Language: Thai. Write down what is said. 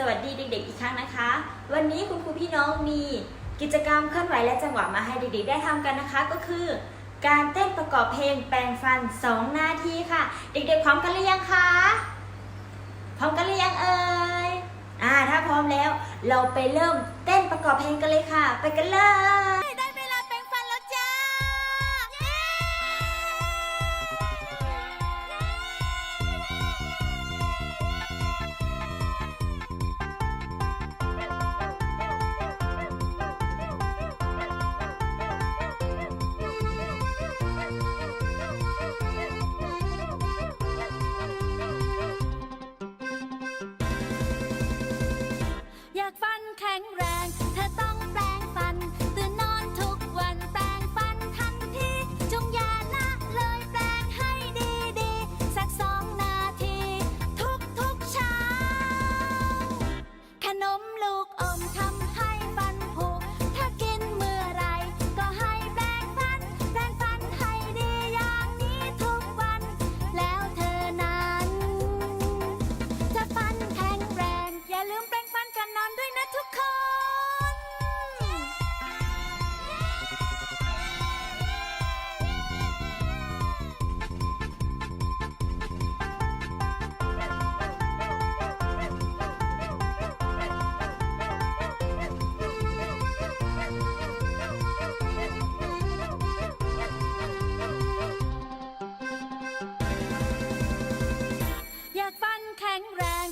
สวัสดีเด็ก ๆ อีกครั้งนะคะ วันนี้คุณครูพี่น้องมีกิจกรรมเคลื่อนไหวและจังหวะมาให้เด็กๆ ได้ทำกันนะคะ ก็คือ การเต้นประกอบเพลงแปลงฟัน 2 นาทีค่ะ เด็กๆ พร้อมกันหรือยังคะพร้อมกันหรือยังเอ่ยอ่าถ้าพร้อมแล้ว เราไปเริ่มเต้นประกอบเพลงกันเลยค่ะ ไปกันเลย แข็งแรง